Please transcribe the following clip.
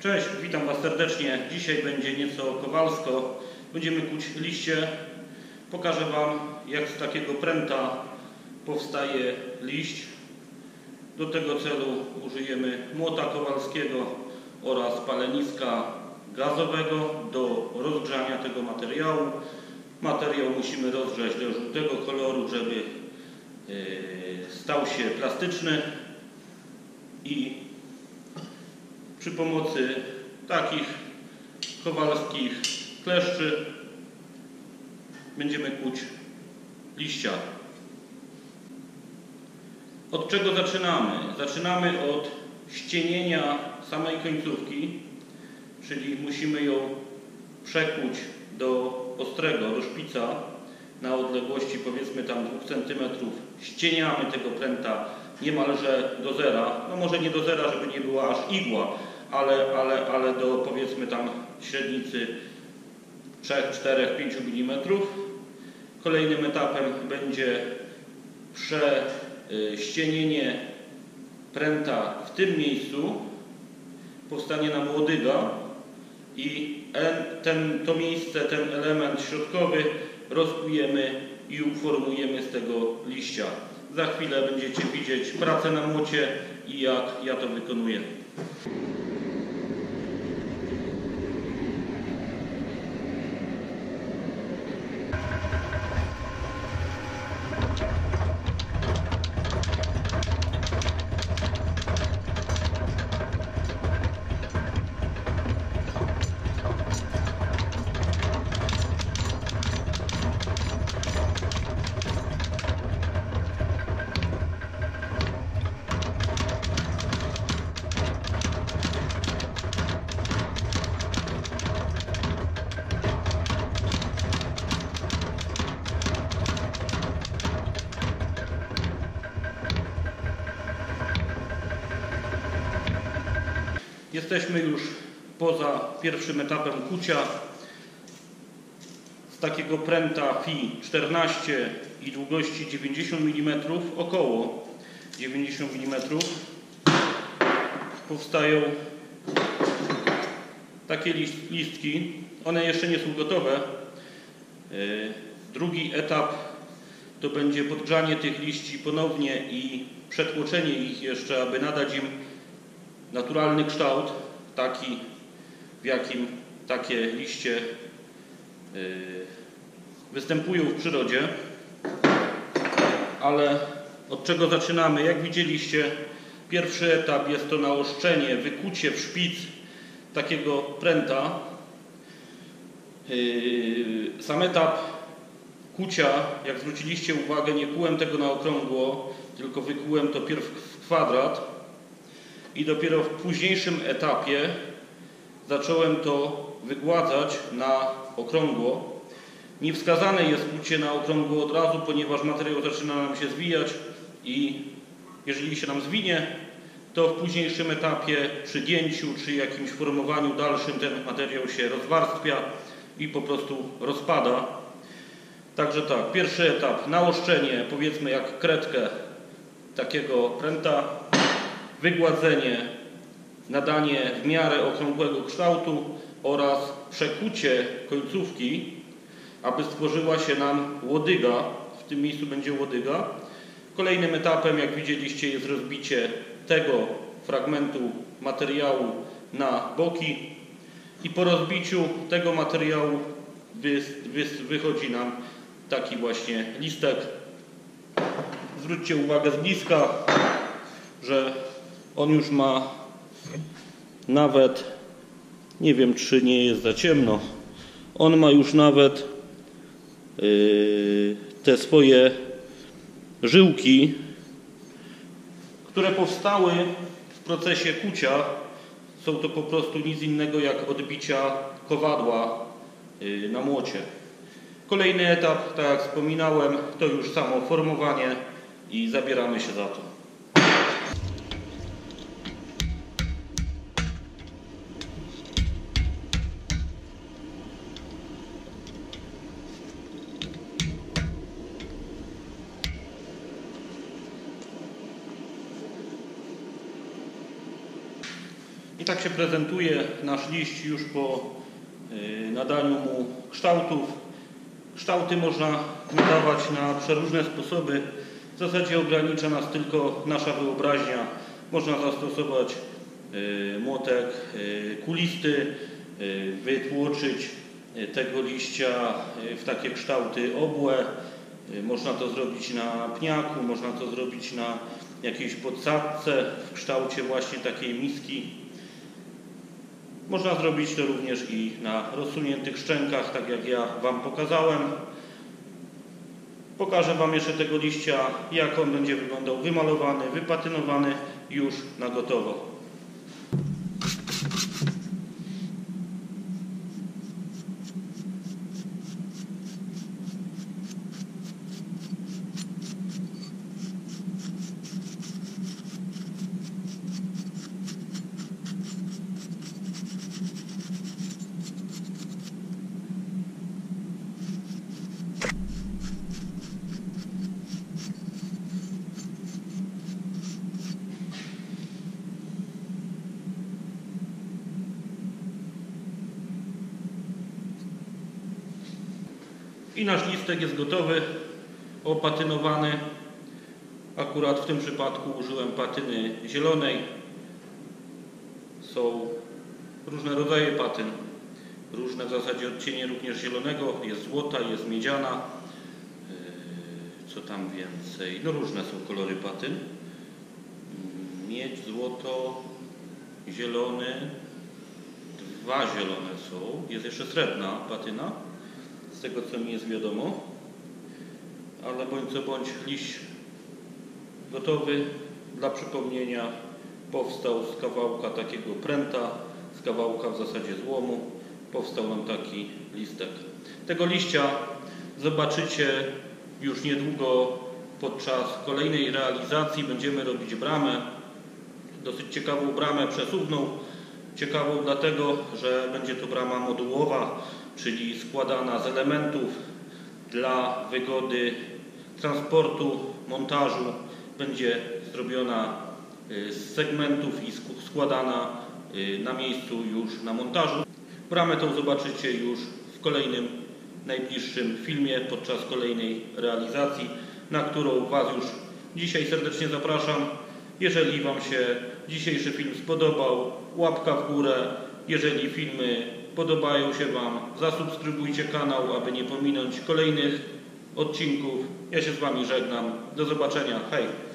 Cześć, witam Was serdecznie. Dzisiaj będzie nieco kowalsko. Będziemy kuć liście. Pokażę Wam, jak z takiego pręta powstaje liść. Do tego celu użyjemy młota kowalskiego oraz paleniska gazowego do rozgrzania tego materiału. Materiał musimy rozgrzać do żółtego koloru, żeby yy, stał się plastyczny i przy pomocy takich kowalskich kleszczy będziemy kuć liścia. Od czego zaczynamy? Zaczynamy od ścienienia samej końcówki, czyli musimy ją przekuć do ostrego, do szpica na odległości powiedzmy tam 2 cm. Ścieniamy tego pręta niemalże do zera, no może nie do zera, żeby nie była aż igła, ale, ale, ale do powiedzmy tam średnicy 3, 4, 5 mm. Kolejnym etapem będzie prześcienienie pręta w tym miejscu, powstanie nam łodyga i ten, to miejsce, ten element środkowy rozkujemy i uformujemy z tego liścia. Za chwilę będziecie widzieć pracę na młocie i jak ja to wykonuję. Jesteśmy już poza pierwszym etapem kucia. Z takiego pręta FI 14 i długości 90 mm, około 90 mm, powstają takie listki. One jeszcze nie są gotowe. Drugi etap to będzie podgrzanie tych liści ponownie i przetłoczenie ich jeszcze, aby nadać im naturalny kształt, taki w jakim takie liście występują w przyrodzie. Ale od czego zaczynamy? Jak widzieliście, pierwszy etap jest to naoszczenie, wykucie w szpic takiego pręta. Sam etap kucia, jak zwróciliście uwagę, nie kułem tego na okrągło, tylko wykułem to pierw w kwadrat i dopiero w późniejszym etapie zacząłem to wygładzać na okrągło. Nie wskazane jest kucie na okrągło od razu, ponieważ materiał zaczyna nam się zwijać i jeżeli się nam zwinie, to w późniejszym etapie przy gięciu czy jakimś formowaniu dalszym ten materiał się rozwarstwia i po prostu rozpada. Także tak, pierwszy etap, nałoszczenie, powiedzmy jak kredkę takiego pręta, wygładzenie, nadanie w miarę okrągłego kształtu oraz przekucie końcówki, aby stworzyła się nam łodyga. W tym miejscu będzie łodyga. Kolejnym etapem, jak widzieliście, jest rozbicie tego fragmentu materiału na boki i po rozbiciu tego materiału wychodzi nam taki właśnie listek. Zwróćcie uwagę z bliska, że on już ma nawet, nie wiem czy nie jest za ciemno, on ma już nawet yy, te swoje żyłki, które powstały w procesie kucia. Są to po prostu nic innego jak odbicia kowadła yy, na młocie. Kolejny etap, tak jak wspominałem, to już samo formowanie i zabieramy się za to. I tak się prezentuje nasz liść już po y, nadaniu mu kształtów. Kształty można nadawać na przeróżne sposoby. W zasadzie ogranicza nas tylko nasza wyobraźnia. Można zastosować y, młotek y, kulisty, wytłoczyć tego liścia w takie kształty obłe. Można to zrobić na pniaku, można to zrobić na jakiejś podsadce w kształcie właśnie takiej miski. Można zrobić to również i na rozsuniętych szczękach, tak jak ja Wam pokazałem. Pokażę Wam jeszcze tego liścia, jak on będzie wyglądał wymalowany, wypatynowany już na gotowo. I nasz listek jest gotowy, opatynowany. Akurat w tym przypadku użyłem patyny zielonej. Są różne rodzaje patyn, różne w zasadzie odcienie również zielonego. Jest złota, jest miedziana. Yy, Co tam więcej? No różne są kolory patyn. Miedź, złoto, zielony. Dwa zielone są. Jest jeszcze srebrna patyna z tego co mi jest wiadomo. Ale bądź co bądź liść gotowy. Dla przypomnienia powstał z kawałka takiego pręta, z kawałka w zasadzie złomu. Powstał nam taki listek. Tego liścia zobaczycie już niedługo podczas kolejnej realizacji. Będziemy robić bramę. Dosyć ciekawą bramę przesuwną. Ciekawą dlatego, że będzie to brama modułowa, czyli składana z elementów dla wygody transportu, montażu. Będzie zrobiona y, z segmentów i sk- składana y, na miejscu już na montażu. Bramę tą zobaczycie już w kolejnym, najbliższym filmie podczas kolejnej realizacji, na którą Was już dzisiaj serdecznie zapraszam. Jeżeli Wam się dzisiejszy film spodobał, łapka w górę. Jeżeli filmy podobają się Wam, zasubskrybujcie kanał, aby nie pominąć kolejnych odcinków. Ja się z Wami żegnam. Do zobaczenia. Hej!